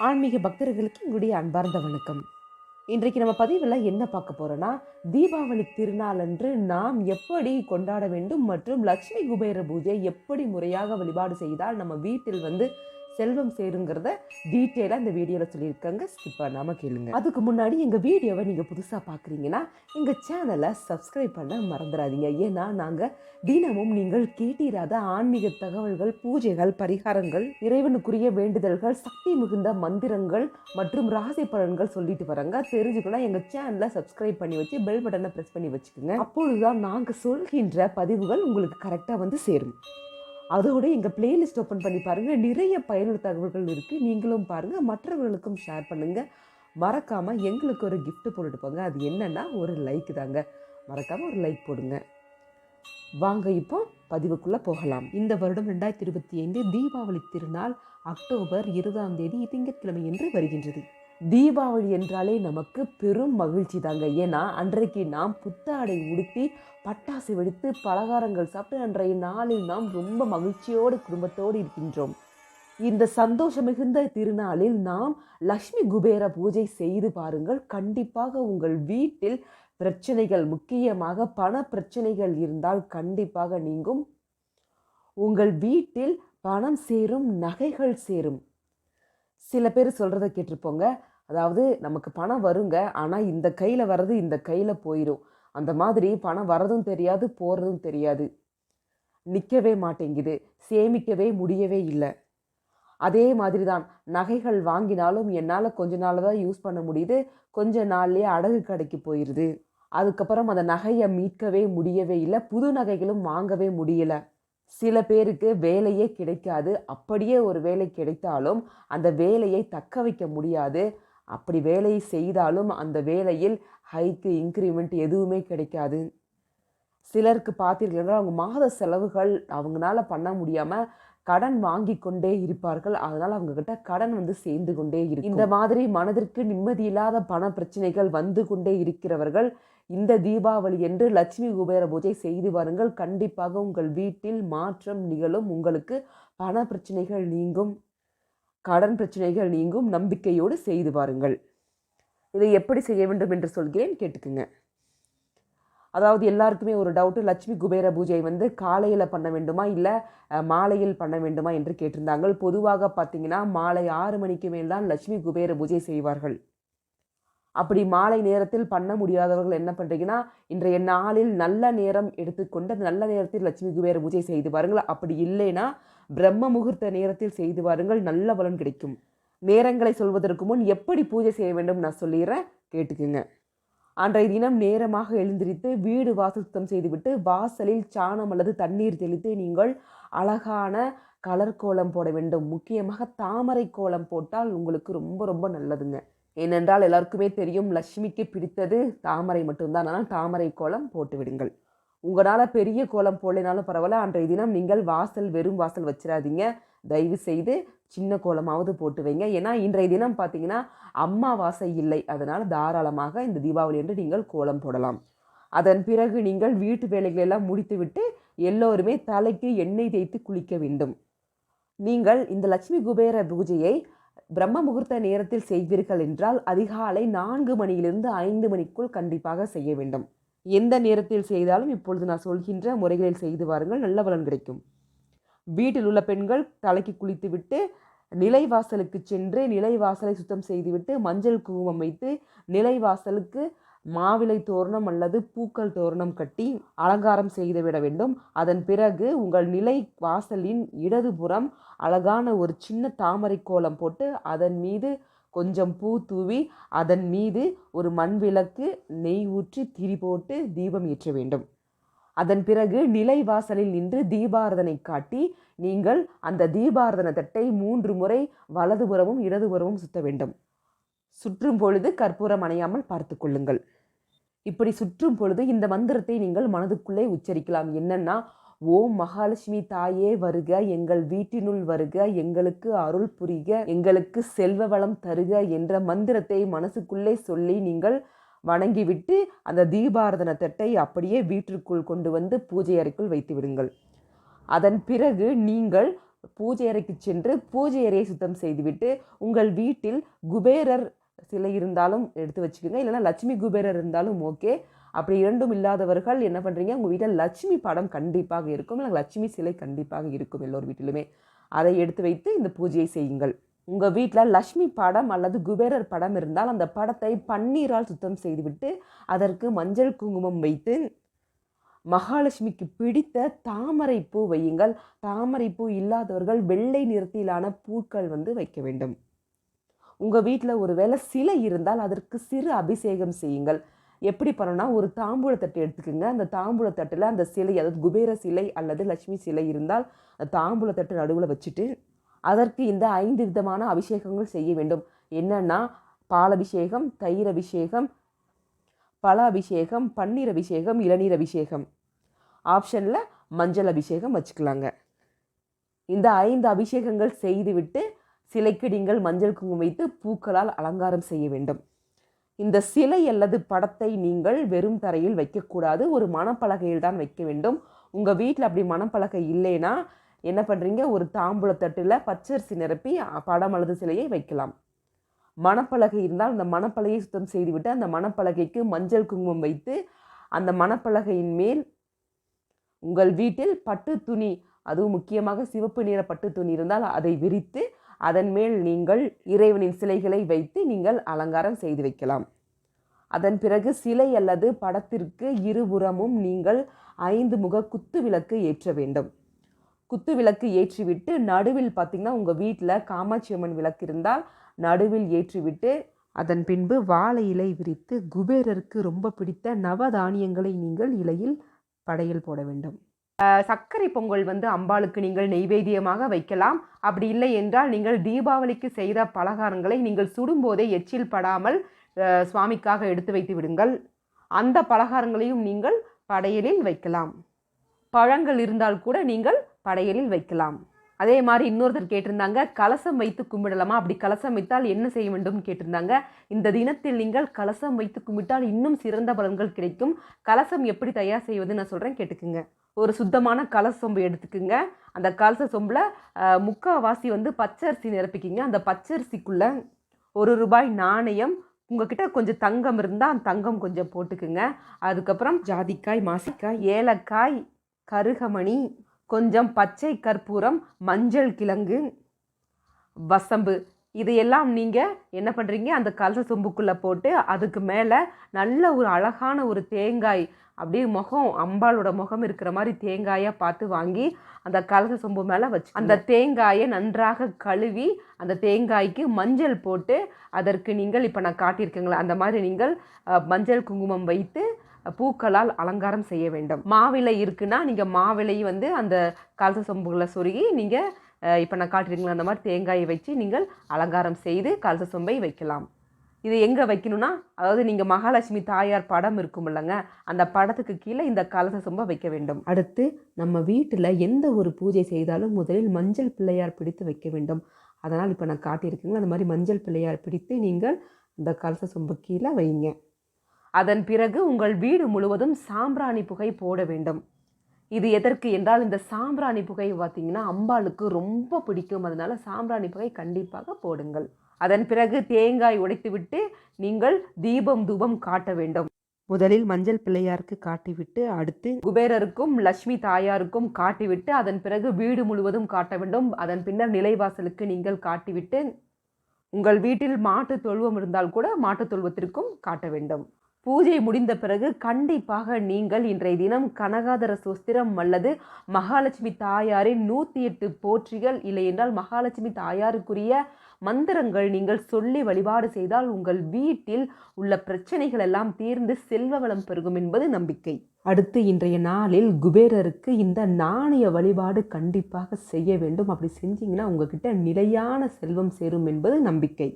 ஆன்மீக பக்தர்களுக்கு எங்களுடைய அன்பார்ந்த வணக்கம். இன்றைக்கு நம்ம பதிவில் என்ன பார்க்க போறோம்னா தீபாவளி திருநாள் அன்று நாம் எப்படி கொண்டாட வேண்டும் மற்றும் லட்சுமி குபேர பூஜை எப்படி முறையாக வழிபாடு செய்தால் நம்ம வீட்டில் வந்து செல்வம் சேருங்கிறத டீட்டெயிலாக இந்த வீடியோவில் சொல்லியிருக்காங்க. ஸ்கிப் பண்ணாமல் கேளுங்க. அதுக்கு முன்னாடி எங்கள் வீடியோவை நீங்கள் புதுசாக பார்க்குறீங்கன்னா எங்கள் சேனலை சப்ஸ்கிரைப் பண்ண மறந்துடாதீங்க. ஏன்னா நாங்கள் தினமும் நீங்கள் கேட்டிராத ஆன்மீக தகவல்கள் பூஜைகள் பரிகாரங்கள் இறைவனுக்குரிய வேண்டுதல்கள் சக்தி மிகுந்த மந்திரங்கள் மற்றும் ராசி பலன்கள் சொல்லிட்டு வராங்க தெரிஞ்சுக்கணும் எங்கள் சேனலை சப்ஸ்கிரைப் பண்ணி வச்சு பெல் பட்டனை ப்ரெஸ் பண்ணி வச்சுக்கோங்க. அப்பொழுதுதான் நாங்கள் சொல்கின்ற பதிவுகள் உங்களுக்கு கரெக்டாக வந்து சேரும். அதோடு எங்கள் பிளேலிஸ்ட் ஓப்பன் பண்ணி பாருங்கள் நிறைய பயனுள்ள தகவல்கள் இருக்குது நீங்களும் பாருங்கள் மற்றவர்களுக்கும் ஷேர் பண்ணுங்கள் மறக்காமல் எங்களுக்கு ஒரு கிஃப்ட் போட்டுட்டு போங்க. அது என்னென்னா ஒரு லைக் தாங்க. மறக்காமல் ஒரு லைக் போடுங்க. வாங்க இப்போ பதிவுக்குள்ளே போகலாம். இந்த வருடம் ரெண்டாயிரத்தி இருபத்தி ஐந்து தீபாவளி திருநாள் அக்டோபர் இருபதாம் தேதி திங்கட்கிழமை என்று வருகின்றது. தீபாவளி என்றாலே நமக்கு பெரும் மகிழ்ச்சி தாங்க. ஏன்னா அன்றைக்கு நாம் புத்தாடை உடுத்தி பட்டாசு வெடித்து பலகாரங்கள் சாப்பிட்டு அன்றைய நாளில் நாம் ரொம்ப மகிழ்ச்சியோடு குடும்பத்தோடு இருக்கின்றோம். இந்த சந்தோஷம் மிகுந்த திருநாளில் நாம் லக்ஷ்மி குபேர பூஜை செய்து பாருங்கள். கண்டிப்பாக உங்கள் வீட்டில் பிரச்சனைகள் முக்கியமாக பண பிரச்சனைகள் இருந்தால் கண்டிப்பாக நீங்கும். உங்கள் வீட்டில் பணம் சேரும் நகைகள் சேரும். சில பேர் சொல்கிறத கேட்டிருப்போங்க. அதாவது நமக்கு பணம் வருங்க ஆனால் இந்த கையில் வர்றது இந்த கையில் போயிடும் அந்த மாதிரி பணம் வர்றதும் தெரியாது போகிறதும் தெரியாது. நிற்கவே மாட்டேங்குது சேமிக்கவே முடியவே இல்லை. அதே மாதிரி தான் நகைகள் வாங்கினாலும் என்னால் கொஞ்ச நாள் தான் யூஸ் பண்ண முடியுது கொஞ்ச நாள்லேயே அடகு கடைக்கு போயிடுது அதுக்கப்புறம் அந்த நகையை மீட்கவே முடியவே இல்லை புது நகைகளும் வாங்கவே முடியல. சில பேருக்கு வேலையே கிடைக்காது அப்படியே ஒரு வேலை கிடைத்தாலும் அந்த வேலையை தக்க வைக்க முடியாது அப்படி வேலையை செய்தாலும் அந்த வேலையில் ஹைக்கு இன்க்ரிமெண்ட் எதுவுமே கிடைக்காது. சிலருக்கு பார்த்தீர்கள் அவங்க மாத செலவுகள் அவங்களால பண்ண முடியாமல் கடன் வாங்கி கொண்டே இருப்பார்கள். அதனால் அவங்கக்கிட்ட கடன் வந்து சேர்ந்து கொண்டே இருக்கும். இந்த மாதிரி மனதிற்கு நிம்மதி இல்லாத பண பிரச்சனைகள் வந்து கொண்டே இருக்கிறவர்கள் இந்த தீபாவளி என்று லட்சுமி குபேர பூஜை செய்து வாருங்கள். கண்டிப்பாக உங்கள் வீட்டில் மாற்றம் நிகழும். உங்களுக்கு பண பிரச்சனைகள் நீங்கும். கடன் பிரச்சனைகள் நீங்கும் நம்பிக்கையோடு செய்து பாருங்கள் இதை எப்படி செய்ய வேண்டும் என்று சொல்கிறேன் கேட்டுக்குங்க. அதாவது எல்லாருக்குமே ஒரு டவுட்டு லட்சுமி குபேர பூஜை வந்து காலையில் பண்ண வேண்டுமா இல்லை மாலையில் பண்ண வேண்டுமா என்று கேட்டிருந்தாங்க பொதுவாக பார்த்தீங்கன்னா மாலை ஆறு மணிக்கு மேல் தான் லட்சுமி குபேர பூஜை செய்வார்கள். அப்படி மாலை நேரத்தில் பண்ண முடியாதவர்கள் என்ன பண்ணுறீங்கன்னா இன்றைய நாளில் நல்ல நேரம் எடுத்துக்கொண்டு அந்த நல்ல நேரத்தில் லட்சுமி குபேர பூஜை செய்து பாருங்கள் அப்படி இல்லைன்னா பிரம்ம முகூர்த்த நேரத்தில் செய்து வாருங்கள் நல்ல பலன் கிடைக்கும். நேரங்களை சொல்வதற்கு முன் எப்படி பூஜை செய்ய வேண்டும் நான் சொல்லிடுறேன் கேட்டுக்குங்க. அன்றைய தினம் நேரமாக எழுந்திரித்து வீடு வாசல் சுத்தம் செய்துவிட்டு வாசலில் சாணம் அல்லது தண்ணீர் தெளித்து நீங்கள் அழகான கலர் கோலம் போட வேண்டும். முக்கியமாக தாமரை கோலம் போட்டால் உங்களுக்கு ரொம்ப ரொம்ப நல்லதுங்க. ஏனென்றால் எல்லாருக்குமே தெரியும் லட்சுமிக்கு பிடித்தது தாமரை மட்டும்தான். ஆனால் தாமரை கோலம் போட்டு விடுங்கள். உங்களால் பெரிய கோலம் போடலைனாலும் பரவாயில்ல. அன்றைய தினம் நீங்கள் வாசல் வெறும் வாசல் வச்சிடாதீங்க. தயவு செய்து சின்ன கோலமாவது போட்டு வைங்க. ஏன்னா இன்றைய தினம் பார்த்தீங்கன்னா அம்மாவாசை இல்லை. அதனால் தாராளமாக இந்த தீபாவளி என்று நீங்கள் கோலம் போடலாம். அதன் பிறகு நீங்கள் வீட்டு வேலைகளை எல்லாம் முடித்துவிட்டு எல்லோருமே தலைக்கு எண்ணெய் தேய்த்து குளிக்க வேண்டும். நீங்கள் இந்த லட்சுமி குபேர பூஜையை பிரம்ம முகூர்த்த நேரத்தில் செய்வீர்கள் என்றால் அதிகாலை நான்கு மணியிலிருந்து ஐந்து மணிக்குள் கண்டிப்பாக செய்ய வேண்டும். எந்த நேரத்தில் செய்தாலும் இப்பொழுது நான் சொல்கின்ற முறைகளில் செய்து வாருங்கள். நல்ல பலன் கிடைக்கும். வீட்டில் உள்ள பெண்கள் தலைக்கு குளித்துவிட்டு நிலைவாசலுக்கு சென்று நிலைவாசலை சுத்தம் செய்துவிட்டு மஞ்சள் குங்குமம் வைத்து நிலைவாசலுக்கு மாவிலை தோரணம் அல்லது பூக்கள் தோரணம் கட்டி அலங்காரம் செய்து விட வேண்டும். அதன் பிறகு உங்கள் நிலை வாசலின் இடதுபுறம் அழகான ஒரு சின்ன தாமரை கோலம் போட்டு அதன் மீது கொஞ்சம் பூ தூவி அதன் மீது ஒரு மண் விளக்கு நெய் ஊற்றி திரி போட்டு தீபம் ஏற்ற வேண்டும். அதன் பிறகு நிலை வாசலில் நின்று தீபாரதனை காட்டி நீங்கள் அந்த தீபாரதன தட்டை மூன்று முறை வலதுபுறமும் இடதுபுறமும் சுத்த வேண்டும். சுற்றும் பொழுது கற்பூரம் அணையாமல் பார்த்து கொள்ளுங்கள். இப்படி சுற்றும் பொழுது இந்த மந்திரத்தை நீங்கள் மனதுக்குள்ளே உச்சரிக்கலாம். என்னன்னா ஓம் மகாலட்சுமி தாயே வருக எங்கள் வீட்டினுள் வருக எங்களுக்கு அருள் புரிக எங்களுக்கு செல்வ வளம் தருக என்ற மந்திரத்தை மனசுக்குள்ளே சொல்லி நீங்கள் வணங்கிவிட்டு அந்த தீபாரதன தட்டை அப்படியே வீட்டிற்குள் கொண்டு வந்து பூஜை அறைக்குள் வைத்து விடுங்கள். அதன் பிறகு நீங்கள் பூஜை அறைக்கு சென்று பூஜை அறையை சுத்தம் செய்துவிட்டு உங்கள் வீட்டில் குபேரர் சிலை இருந்தாலும் எடுத்து வச்சுக்கோங்க. இல்லைன்னா லட்சுமி குபேரர் இருந்தாலும் ஓகே. அப்படி இரண்டும் இல்லாதவர்கள் என்ன பண்ணுறீங்க உங்கள் வீட்டில் லட்சுமி படம் கண்டிப்பாக இருக்கும். இல்லை லட்சுமி சிலை கண்டிப்பாக இருக்கும் எல்லோர் வீட்டிலுமே. அதை எடுத்து வைத்து இந்த பூஜையை செய்யுங்கள். உங்கள் வீட்டில் லக்ஷ்மி படம் அல்லது குபேரர் படம் இருந்தால் அந்த படத்தை பன்னீரால் சுத்தம் செய்துவிட்டு அதற்கு மஞ்சள் குங்குமம் வைத்து மகாலட்சுமிக்கு பிடித்த தாமரை பூ வையுங்கள். தாமரை பூ இல்லாதவர்கள் வெள்ளை நிறத்திலான பூக்கள் வந்து வைக்க வேண்டும். உங்கள் வீட்டில் ஒருவேளை சிலை இருந்தால் அதற்கு சிறு அபிஷேகம் செய்யுங்கள். எப்படி பண்ணணும்னா ஒரு தாம்பூல தட்டு எடுத்துக்கோங்க. அந்த தாம்பூல தட்டில் அந்த சிலை அதாவது குபேர சிலை அல்லது லட்சுமி சிலை இருந்தால் அந்த தாம்பூல தட்டு நடுவில் வச்சுட்டு அதற்கு இந்த ஐந்து விதமான அபிஷேகங்கள் செய்ய வேண்டும். என்னென்னா பாலபிஷேகம் தயிர் அபிஷேகம் பல அபிஷேகம் பன்னீர் அபிஷேகம் இளநீர் அபிஷேகம். ஆப்ஷனில் மஞ்சள் அபிஷேகம் வச்சுக்கலாங்க. இந்த ஐந்து அபிஷேகங்கள் செய்துவிட்டு சிலைக்கு நீங்கள் மஞ்சள் குங்குமம் வைத்து பூக்களால் அலங்காரம் செய்ய வேண்டும். இந்த சிலை அல்லது படத்தை நீங்கள் வெறும் தரையில் வைக்கக்கூடாது. ஒரு மணப்பலகையில் தான் வைக்க வேண்டும். உங்கள் வீட்டில் அப்படி மணப்பலகை இல்லைன்னா என்ன பண்ணுறீங்க ஒரு தாம்பூலத்தட்டில் பச்சரிசி நிரப்பி படம் அல்லது சிலையை வைக்கலாம். மணப்பலகை இருந்தால் அந்த மணப்பலகையை சுத்தம் செய்துவிட்டு அந்த மணப்பலகைக்கு மஞ்சள் குங்குமம் வைத்து அந்த மணப்பலகையின் மேல் உங்கள் வீட்டில் பட்டு துணி அதுவும் முக்கியமாக சிவப்பு நிற பட்டு துணி இருந்தால் அதை விரித்து அதன் மேல் நீங்கள் இறைவனின் சிலைகளை வைத்து நீங்கள் அலங்காரம் செய்து வைக்கலாம். அதன் பிறகு சிலை அல்லது படத்திற்கு இருபுறமும் நீங்கள் ஐந்து முக குத்து விளக்கு ஏற்ற வேண்டும். குத்து விளக்கு ஏற்றிவிட்டு நடுவில் பார்த்திங்கன்னா உங்கள் வீட்டில் காமாட்சி அம்மன் விளக்கு இருந்தால் நடுவில் ஏற்றிவிட்டு அதன் பின்பு வாழை இலை விரித்து குபேரருக்கு ரொம்ப பிடித்த நவதானியங்களை நீங்கள் இலையில் படையல் போட வேண்டும். சர்க்கரை பொங்கல் வந்து அம்பாளுக்கு நீங்கள் நெய்வேத்தியமாக வைக்கலாம். அப்படி இல்லை என்றால் நீங்கள் தீபாவளிக்கு செய்த பலகாரங்களை நீங்கள் சுடும்போதே எச்சில் படாமல் சுவாமிக்காக எடுத்து வைத்து விடுங்கள். அந்த பலகாரங்களையும் நீங்கள் படையலில் வைக்கலாம். பழங்கள் இருந்தால் கூட நீங்கள் படையலில் வைக்கலாம். அதே மாதிரி இன்னொருத்தர் கேட்டிருந்தாங்க கலசம் வைத்து கும்பிடலாமா? அப்படி கலசம் வைத்தால் என்ன செய்ய வேண்டும்? கேட்டிருந்தாங்க. இந்த தினத்தில் நீங்கள் கலசம் வைத்து கும்பிட்டால் இன்னும் சிறந்த பலன்கள் கிடைக்கும். கலசம் எப்படி தயார் செய்வது நான் சொல்கிறேன் கேட்டுக்குங்க. ஒரு சுத்தமான கலச சொம்பு எடுத்துக்குங்க. அந்த கலச சொம்பில் முக்கால்வாசி வந்து பச்சரிசி நிரப்பிக்கிங்க. அந்த பச்சரிசிக்குள்ளே ஒரு ரூபாய் நாணயம் உங்ககிட்ட கொஞ்சம் தங்கம் இருந்தால் அந்த தங்கம் கொஞ்சம் போட்டுக்குங்க. அதுக்கப்புறம் ஜாதிக்காய் மாசிக்காய் ஏலக்காய் கருகமணி கொஞ்சம் பச்சை கற்பூரம் மஞ்சள் கிழங்கு வசம்பு. இதையெல்லாம் நீங்கள் என்ன பண்ணுறீங்க அந்த கலச சொம்புக்குள்ளே போட்டு அதுக்கு மேலே நல்ல ஒரு அழகான ஒரு தேங்காய் அப்படியே முகம் அம்பாளோட முகம் இருக்கிற மாதிரி தேங்காயாக பார்த்து வாங்கி அந்த கலச சொம்பு மேலே வச்சு அந்த தேங்காயை நன்றாக கழுவி அந்த தேங்காய்க்கு மஞ்சள் போட்டு அதற்கு நீங்கள் இப்போ நான் காட்டியிருக்கீங்களா அந்த மாதிரி நீங்கள் மஞ்சள் குங்குமம் வைத்து பூக்களால் அலங்காரம் செய்ய வேண்டும். மாவிலை இருக்குன்னா நீங்கள் மாவிலை வந்து அந்த கலச சொம்புகளை சொருகி நீங்கள் இப்போ நான் காட்டிருக்கீங்களா அந்த மாதிரி தேங்காயை வச்சு நீங்கள் அலங்காரம் செய்து கலச சொம்பை வைக்கலாம். இது எங்கே வைக்கணும்னா அதாவது நீங்கள் மகாலட்சுமி தாயார் படம் இருக்கும் இல்லைங்க அந்த படத்துக்கு கீழே இந்த கலச சொம்பை வைக்க வேண்டும். அடுத்து நம்ம வீட்டில் எந்த ஒரு பூஜை செய்தாலும் முதலில் மஞ்சள் பிள்ளையார் பிடித்து வைக்க வேண்டும். அதனால் இப்போ நான் காட்டியிருக்கீங்களா அந்த மாதிரி மஞ்சள் பிள்ளையார் பிடித்து நீங்கள் இந்த கலச சொம்பு கீழே வைங்க. அதன் பிறகு உங்கள் வீடு முழுவதும் சாம்பிராணி புகை போட வேண்டும். இது எதற்கு என்றால் இந்த சாம்பிராணி புகை பார்த்தீங்கன்னா அம்பாளுக்கு ரொம்ப பிடிக்கும். அதனால சாம்பிராணி புகை கண்டிப்பாக போடுங்கள். அதன் பிறகு தேங்காய் உடைத்துவிட்டு நீங்கள் தீபம் தூபம் காட்ட வேண்டும். முதலில் மஞ்சள் பிள்ளையாருக்கு காட்டிவிட்டு அடுத்து குபேரருக்கும் லக்ஷ்மி தாயாருக்கும் காட்டிவிட்டு அதன் பிறகு வீடு முழுவதும் காட்ட வேண்டும். அதன் பின்னர் நிலைவாசலுக்கு நீங்கள் காட்டிவிட்டு உங்கள் வீட்டில் மாட்டு தொழுவம் இருந்தால் கூட மாட்டு தொழுவத்திற்கும் காட்ட வேண்டும். பூஜை முடிந்த பிறகு கண்டிப்பாக நீங்கள் இன்றைய தினம் கனகாதர சுஸ்திரம் அல்லது மகாலட்சுமி தாயாரின் நூற்றி எட்டு போற்றிகள் இல்லையென்றால் மகாலட்சுமி தாயாருக்குரிய மந்திரங்கள் நீங்கள் சொல்லி வழிபாடு செய்தால் உங்கள் வீட்டில் உள்ள பிரச்சனைகள் எல்லாம் தீர்ந்து செல்வ வளம் பெருகும் என்பது நம்பிக்கை. அடுத்து இன்றைய நாளில் குபேரருக்கு இந்த நாணய வழிபாடு கண்டிப்பாக செய்ய வேண்டும். அப்படி செஞ்சீங்கன்னா உங்ககிட்ட நிலையான செல்வம் சேரும் என்பது நம்பிக்கை.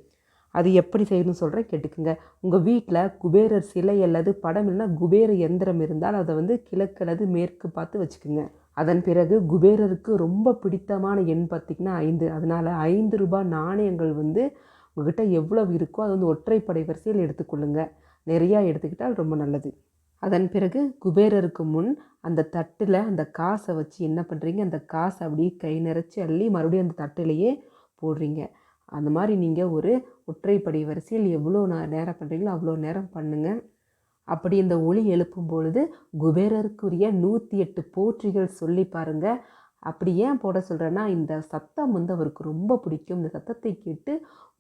அது எப்படி செய்யணும்னு சொல்கிறேன் கேட்டுக்குங்க. உங்கள் வீட்டில் குபேரர் சிலை அல்லது படம் இல்லைன்னா குபேர எந்திரம் இருந்தால் அதை வந்து கிழக்கு அல்லது மேற்கு பார்த்து வச்சுக்கோங்க. அதன் பிறகு குபேரருக்கு ரொம்ப பிடித்தமான எண் பார்த்திங்கன்னா ஐந்து. அதனால் ஐந்து ரூபாய் நாணயங்கள் வந்து உங்ககிட்ட எவ்வளவு இருக்கோ அது வந்து ஒற்றைப்படை வரிசையில் எடுத்துக்கொள்ளுங்க. நிறையா எடுத்துக்கிட்டால் ரொம்ப நல்லது. அதன் பிறகு குபேரருக்கு முன் அந்த தட்டில் அந்த காசை வச்சு என்ன பண்ணுறீங்க அந்த காசை அப்படியே கை நிறச்சி அள்ளி மறுபடியும் அந்த தட்டிலேயே போடுறீங்க. அந்த மாதிரி நீங்கள் ஒரு ஒற்றைப்படி வரிசையில் எவ்வளோ நான் நேரம் பண்ணுறீங்களோ அவ்வளோ நேரம் பண்ணுங்கள் அப்படி இந்த ஒளி எழுப்பும் பொழுது குபேரருக்குரிய நூற்றி எட்டு போற்றிகள் சொல்லி பாருங்கள் அப்படி ஏன் போட சொல்கிறேன்னா இந்த சத்தம் வந்து அவருக்கு ரொம்ப பிடிக்கும். இந்த சத்தத்தை கேட்டு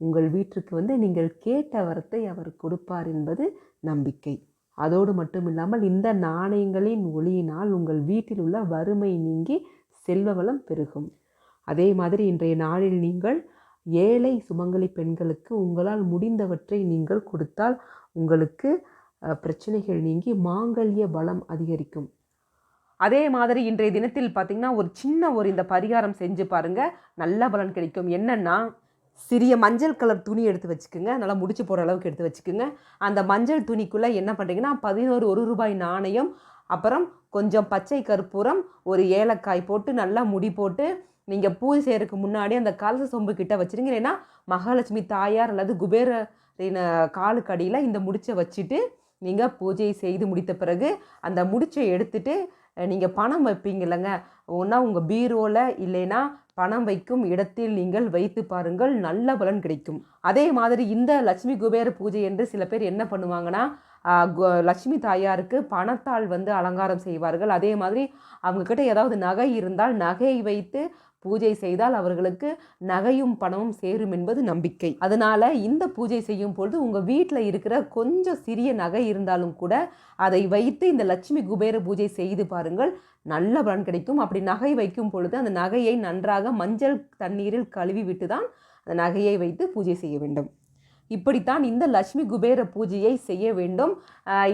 உங்கள் வீட்டிற்கு வந்து நீங்கள் கேட்ட வரத்தை அவர் கொடுப்பார் என்பது நம்பிக்கை. அதோடு மட்டும் இல்லாமல் இந்த நாணயங்களின் ஒளியினால் உங்கள் வீட்டில் உள்ள வறுமை நீங்கி செல்வ வளம் பெருகும். அதே மாதிரி இன்றைய நாளில் நீங்கள் ஏழை சுமங்கலி பெண்களுக்கு உங்களால் முடிந்தவற்றை நீங்கள் கொடுத்தால் உங்களுக்கு பிரச்சனைகள் நீங்கி மாங்கல்ய பலம் அதிகரிக்கும். அதே மாதிரி இன்றைய தினத்தில் பார்த்திங்கன்னா ஒரு சின்ன ஒரு இந்த பரிகாரம் செஞ்சு பாருங்கள் நல்ல பலன் கிடைக்கும். என்னென்னா சிறிய மஞ்சள் கலர் துணி எடுத்து வச்சுக்கோங்க. நல்லா முடிச்சு போகிற அளவுக்கு எடுத்து வச்சுக்கோங்க. அந்த மஞ்சள் துணிக்குள்ளே என்ன பண்ணுறீங்கன்னா பதினோரு ஒரு ரூபாய் நாணயம் அப்புறம் கொஞ்சம் பச்சை கற்பூரம் ஒரு ஏலக்காய் போட்டு நல்லா முடி போட்டு நீங்கள் பூஜை செய்கிறதுக்கு முன்னாடி அந்த கலச சொம்பு கிட்ட வச்சுருங்க. ஏன்னா மகாலட்சுமி தாயார் அல்லது குபேரின காலுக்கு அடியில் இந்த முடிச்சை வச்சுட்டு நீங்கள் பூஜையை செய்து முடித்த பிறகு அந்த முடிச்சை எடுத்துட்டு நீங்கள் பணம் வைப்பீங்க இல்லைங்க. ஒன்றா உங்கள் பீரோவில் இல்லைன்னா பணம் வைக்கும் இடத்தில் நீங்கள் வைத்து பாருங்கள். நல்ல பலன் கிடைக்கும். அதே மாதிரி இந்த லட்சுமி குபேர பூஜை என்று சில பேர் என்ன பண்ணுவாங்கன்னா லட்சுமி தாயாருக்கு பணத்தால் வந்து அலங்காரம் செய்வார்கள். அதே மாதிரி அவங்கக்கிட்ட ஏதாவது நகை இருந்தால் நகையை வைத்து பூஜை செய்தால் அவர்களுக்கு நகையும் பணமும் சேரும் என்பது நம்பிக்கை. அதனால் இந்த பூஜை செய்யும் பொழுது உங்கள் வீட்டில் இருக்கிற கொஞ்சம் சிறிய நகை இருந்தாலும் கூட அதை வைத்து இந்த லட்சுமி குபேர பூஜை செய்து பாருங்கள். நல்ல பலன் கிடைக்கும். அப்படி நகை வைக்கும் பொழுது அந்த நகையை நன்றாக மஞ்சள் தண்ணீரில் கழுவி விட்டு தான் அந்த நகையை வைத்து பூஜை செய்ய வேண்டும். இப்படித்தான் இந்த லட்சுமி குபேர பூஜையை செய்ய வேண்டும்.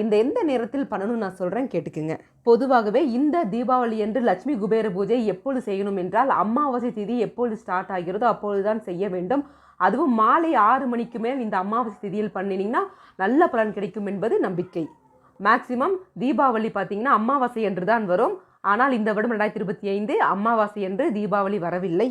இந்த எந்த நேரத்தில் பண்ணணும்னு நான் சொல்கிறேன் கேட்டுக்குங்க. பொதுவாகவே இந்த தீபாவளி என்று லட்சுமி குபேர பூஜை எப்பொழுது செய்யணும் என்றால் அமாவாசை திதி எப்பொழுது ஸ்டார்ட் ஆகிறதோ அப்பொழுது தான் செய்ய வேண்டும். அதுவும் மாலை ஆறு மணிக்கு மேல் இந்த அமாவாசை திதியில் பண்ணினீங்கன்னா நல்ல பலன் கிடைக்கும் என்பது நம்பிக்கை. மேக்சிமம் தீபாவளி பார்த்தீங்கன்னா அமாவாசை என்று தான் வரும். ஆனால் இந்த வருடம் ரெண்டாயிரத்தி இருபத்தி ஐந்து அமாவாசை என்று தீபாவளி வரவில்லை.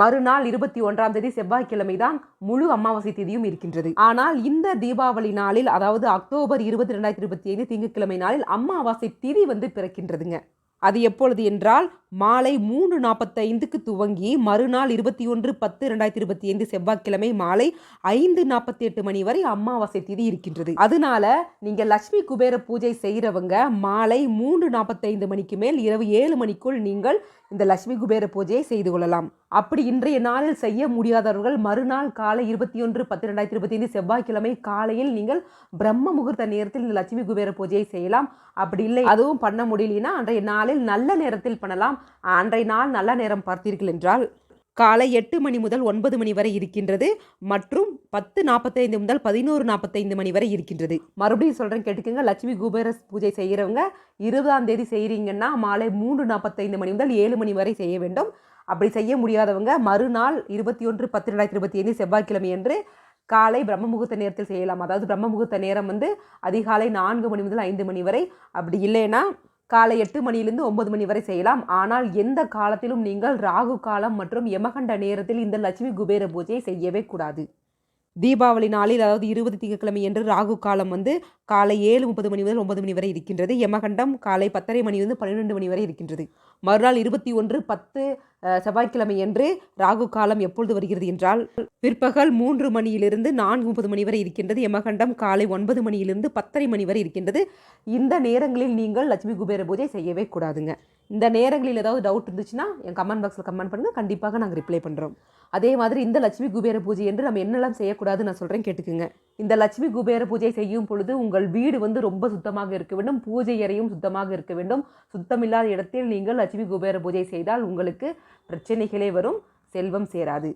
மறுநாள் இருபத்தி ஒன்றாம் தேதி செவ்வாய்க்கிழமை தான் முழு அமாவாசை தேதியும் இருக்கின்றது. ஆனால் இந்த தீபாவளி நாளில் அதாவது அக்டோபர் இருபது ரெண்டாயிரத்தி இருபத்தி ஐந்து திங்கட்கிழமை நாளில் அமாவாசை திதி வந்து பிறக்கின்றதுங்க. அது எப்பொழுது என்றால் மாலை மூன்று நாற்பத்தைந்துக்கு துவங்கி மறுநாள் இருபத்தி ஒன்று பத்து ரெண்டாயிரத்தி இருபத்தி ஐந்து செவ்வாய்க்கிழமை மாலை ஐந்து நாற்பத்தி எட்டு மணி வரை அமாவாசை திதி இருக்கின்றது. அதனால நீங்கள் லட்சுமி குபேர பூஜை செய்கிறவங்க மாலை மூன்று நாற்பத்தைந்து மணிக்கு மேல் இரவு ஏழு மணிக்குள் நீங்கள் இந்த லட்சுமி குபேர பூஜையை செய்து கொள்ளலாம். அப்படி இன்றைய நாளில் செய்ய முடியாதவர்கள் மறுநாள் காலை இருபத்தி ஒன்று பத்து ரெண்டாயிரத்தி இருபத்தி ஐந்து செவ்வாய்க்கிழமை காலையில் நீங்கள் பிரம்ம முகூர்த்த நேரத்தில் இந்த லட்சுமி குபேர பூஜையை செய்யலாம். அப்படி இல்லை அதுவும் பண்ண முடியலனா அன்றைய நாளில் நல்ல நேரத்தில் பண்ணலாம். அன்றைய நாள் நல்ல நேரம் பார்த்தீர்கள் என்றால் காலை எட்டு மணி முதல் ஒன்பது மணி வரை இருக்கின்றது மற்றும் பத்து நாற்பத்தைந்து முதல் பதினோரு நாற்பத்தைந்து மணி வரை இருக்கின்றது. மறுபடியும் சொல்கிறேன் கேட்டுக்கோங்க. லட்சுமி குபேர பூஜை செய்கிறவங்க இருபதாம் தேதி செய்கிறீங்கன்னா மாலை மூன்று நாற்பத்தைந்து மணி முதல் ஏழு மணி வரை செய்ய வேண்டும். அப்படி செய்ய முடியாதவங்க மறுநாள் இருபத்தி ஒன்று பத்து ரெண்டாயிரத்தி இருபத்தி ஐந்து செவ்வாய்க்கிழமை என்று காலை பிரம்ம முகூர்த்த நேரத்தில் செய்யலாம். அதாவது பிரம்ம முகூர்த்த நேரம் வந்து அதிகாலை நான்கு மணி முதல் ஐந்து மணி வரை அப்படி இல்லைன்னா காலை எட்டு மணியிலிருந்து ஒன்பது மணி வரை செய்யலாம். ஆனால் எந்த காலத்திலும் நீங்கள் ராகு காலம் மற்றும் யமகண்ட நேரத்தில் இந்த லட்சுமி குபேர பூஜையை செய்யவே கூடாது. தீபாவளி நாளில் அதாவது இருபது திங்கட்கிழமை என்று ராகு காலம் வந்து காலை ஏழு முப்பது மணி முதல் ஒன்பது மணி வரை இருக்கின்றது. யமகண்டம் காலை பத்தரை மணி வந்து பன்னிரெண்டு மணி வரை இருக்கின்றது. மறுநாள் இருபத்தி ஒன்று பத்து செவ்வாய்க்கிழமை என்று ராகு காலம் எப்பொழுது வருகிறது என்றால் பிற்பகல் மூன்று மணியிலிருந்து நான்கு முப்பது மணி வரை இருக்கின்றது. யமகண்டம் காலை ஒன்பது மணியிலிருந்து பத்தரை மணி வரை இருக்கின்றது. இந்த நேரங்களில் நீங்கள் லட்சுமி குபேர பூஜை செய்யவே கூடாதுங்க. இந்த நேரங்களில் ஏதாவது டவுட் இருந்துச்சுன்னா என் கமெண்ட் பாக்ஸில் கமெண்ட் பண்ணுங்கள் கண்டிப்பாக நாங்கள் ரிப்ளை பண்ணுறோம் அதே மாதிரி இந்த லட்சுமி குபேர பூஜை என்று நம்ம என்னெல்லாம் செய்யக்கூடாதுன்னு நான் சொல்கிறேன் கேட்டுக்குங்க. இந்த லட்சுமி குபேர பூஜை செய்யும் பொழுது உங்கள் வீடு வந்து ரொம்ப சுத்தமாக இருக்க வேண்டும் பூஜை அறையும் சுத்தமாக இருக்க வேண்டும். சுத்தமில்லாத இடத்தில் நீங்கள் லட்சுமி குபேர பூஜை செய்தால் உங்களுக்கு பிரச்சனைகளே வரும் செல்வம் சேராது.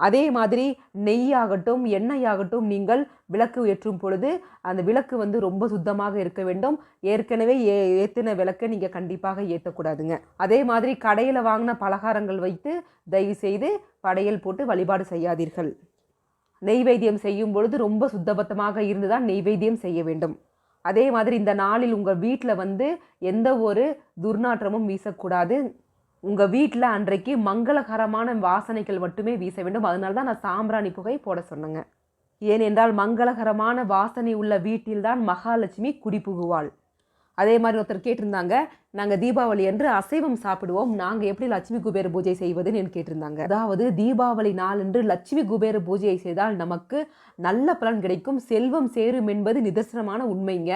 அதே மாதிரி நெய்யாகட்டும் எண்ணெயாகட்டும் நீங்கள் விளக்கு ஏற்றும் பொழுது அந்த விளக்கு வந்து ரொம்ப சுத்தமாக இருக்க வேண்டும். ஏற்கனவே ஏ ஏற்றின விளக்கை நீங்கள் கண்டிப்பாக ஏற்றக்கூடாதுங்க அதே மாதிரி கடையில் வாங்கின பலகாரங்கள் வைத்து தயவு செய்து படையல் போட்டு வழிபாடு செய்யாதீர்கள். நெய்வேத்தியம் செய்யும் பொழுது ரொம்ப சுத்தபத்தமாக இருந்து தான் நெய்வேத்தியம் செய்ய வேண்டும். அதே மாதிரி இந்த நாளில் உங்கள் வீட்டில் வந்து எந்த ஒரு துர்நாற்றமும் வீசக்கூடாது. உங்கள் வீட்டில் அன்றைக்கு மங்களகரமான வாசனைகள் மட்டுமே வீச வேண்டும். அதனால தான் நான் சாம்பிராணி புகை போட சொன்னேங்க. ஏனென்றால் மங்களகரமான வாசனை உள்ள வீட்டில்தான் மகாலட்சுமி குடிபுகுவாள் அதே மாதிரி ஒருத்தர் கேட்டிருந்தாங்க நாங்கள் தீபாவளி என்று அசைவம் சாப்பிடுவோம் நாங்கள் எப்படி லட்சுமி குபேர பூஜை செய்வதுன்னு கேட்டிருந்தாங்க. அதாவது தீபாவளி நாளன்று லட்சுமி குபேர பூஜையை செய்தால் நமக்கு நல்ல பலன் கிடைக்கும். செல்வம் சேரும் என்பது நிதர்சனமான உண்மைங்க.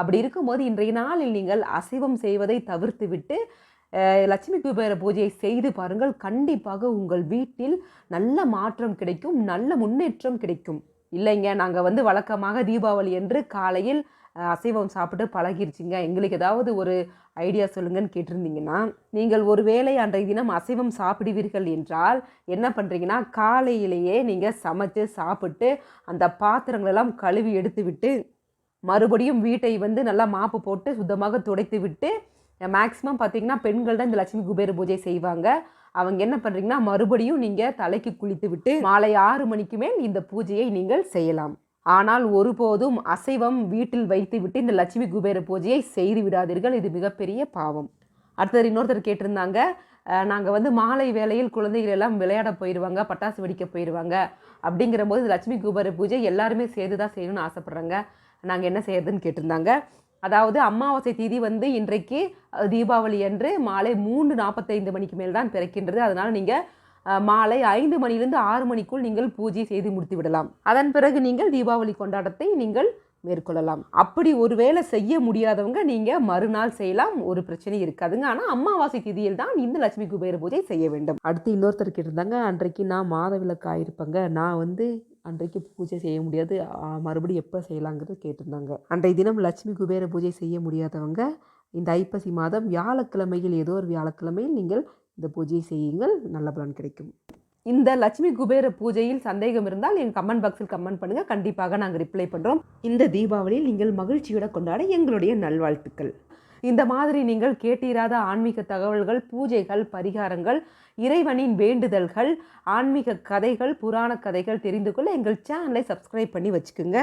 அப்படி இருக்கும்போது இன்றைய நாளில் நீங்கள் அசைவம் செய்வதை தவிர்த்து விட்டு லட்சுமி குபேர பூஜையை செய்து பாருங்கள். கண்டிப்பாக உங்கள் வீட்டில் நல்ல மாற்றம் கிடைக்கும் நல்ல முன்னேற்றம் கிடைக்கும். இல்லைங்க நாங்கள் வந்து வழக்கமாக தீபாவளி என்று காலையில் அசைவம் சாப்பிட்டு பழகிருச்சிங்க. எங்களுக்கு ஏதாவது ஒரு ஐடியா சொல்லுங்கன்னு கேட்டிருந்தீங்கன்னா நீங்கள் ஒருவேளை அன்றைய தினம் அசைவம் சாப்பிடுவீர்கள் என்றால் என்ன பண்ணுறீங்கன்னா காலையிலேயே நீங்கள் சமைச்சு சாப்பிட்டு அந்த பாத்திரங்களெல்லாம் கழுவி எடுத்து விட்டு மறுபடியும் வீட்டை வந்து நல்லா மாப்பு போட்டு சுத்தமாக துடைத்து விட்டு மேக்ஸிமம் பார்த்தீங்கன்னா பெண்கள் தான் இந்த லட்சுமி குபேர பூஜை செய்வாங்க. அவங்க என்ன பண்ணுறீங்கன்னா மறுபடியும் நீங்கள் தலைக்கு குளித்து விட்டு மாலை ஆறு மணிக்கு மேல் இந்த பூஜையை நீங்கள் செய்யலாம். ஆனால் ஒருபோதும் அசைவம் வீட்டில் வைத்து விட்டு இந்த லட்சுமி குபேர பூஜையை செய்து விடாதீர்கள். இது மிகப்பெரிய பாவம். அடுத்தது இன்னொருத்தர் கேட்டிருந்தாங்க நாங்கள் வந்து மாலை வேளையில் குழந்தைகள் எல்லாம் விளையாட போயிடுவாங்க பட்டாசு வெடிக்க போயிடுவாங்க அப்படிங்கிற போது இந்த லட்சுமி குபேர பூஜை எல்லாருமே சேர்ந்து தான் செய்யணும்னு ஆசைப்பட்றாங்க. நாங்கள் என்ன செய்யறதுன்னு கேட்டிருந்தாங்க. அதாவது அமாவாசை தீதி வந்து இன்றைக்கு தீபாவளி அன்று மாலை மூன்று நாற்பத்தைந்து மணிக்கு மேல் தான் பிறக்கின்றது. அதனால் நீங்கள் மாலை ஐந்து மணியிலிருந்து ஆறு மணிக்குள் நீங்கள் பூஜை செய்து முடித்து விடலாம் அதன் பிறகு நீங்கள் தீபாவளி கொண்டாட்டத்தை நீங்கள் மேற்கொள்ளலாம். அப்படி ஒருவேளை செய்ய முடியாதவங்க நீங்கள் மறுநாள் செய்யலாம். ஒரு பிரச்சனை இருக்காதுங்க. ஆனால் அமாவாசை திதியில் தான் இந்த லட்சுமி குபேர பூஜை செய்ய வேண்டும். அடுத்து இன்னொருத்தர் கேட்டிருந்தாங்க அன்றைக்கு நான் மாதவிலக்கு ஆயிருப்பேங்க. நான் வந்து அன்றைக்கு பூஜை செய்ய முடியாது. மறுபடியும் எப்போ செய்யலாங்கிறது கேட்டிருந்தாங்க. அன்றைய தினம் லட்சுமி குபேர பூஜை செய்ய முடியாதவங்க இந்த ஐப்பசி மாதம் வியாழக்கிழமையில் ஏதோ ஒரு வியாழக்கிழமையில் நீங்கள் இந்த பூஜையை செய்யுங்கள் நல்ல பலன் கிடைக்கும். இந்த லட்சுமி குபேர பூஜையில் சந்தேகம் இருந்தால் என் கமெண்ட் பாக்ஸில் கமெண்ட் பண்ணுங்கள் கண்டிப்பாக நாங்கள் ரிப்ளை பண்ணுறோம் இந்த தீபாவளியில் நீங்கள் மகிழ்ச்சியோட கொண்டாட எங்களுடைய நல்வாழ்த்துக்கள். இந்த மாதிரி நீங்கள் கேட்டிராத ஆன்மீக தகவல்கள் பூஜைகள் பரிகாரங்கள் இறைவனின் வேண்டுதல்கள் ஆன்மீக கதைகள் புராண கதைகள் தெரிந்து கொள்ள எங்கள் சேனலை சப்ஸ்கிரைப் பண்ணி வச்சுக்கோங்க.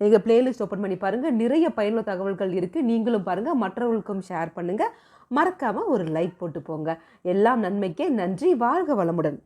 எங்கள் பிளேலிஸ்ட் ஓப்பன் பண்ணி பாருங்கள் நிறைய பயனுள்ள தகவல்கள் இருக்குது நீங்களும் பாருங்கள் மற்றவர்களுக்கும் ஷேர் பண்ணுங்கள் மறக்காமல் ஒரு லைக் போட்டு போங்க எல்லாம் நன்மைக்கே நன்றி. வாழ்க வளமுடன்.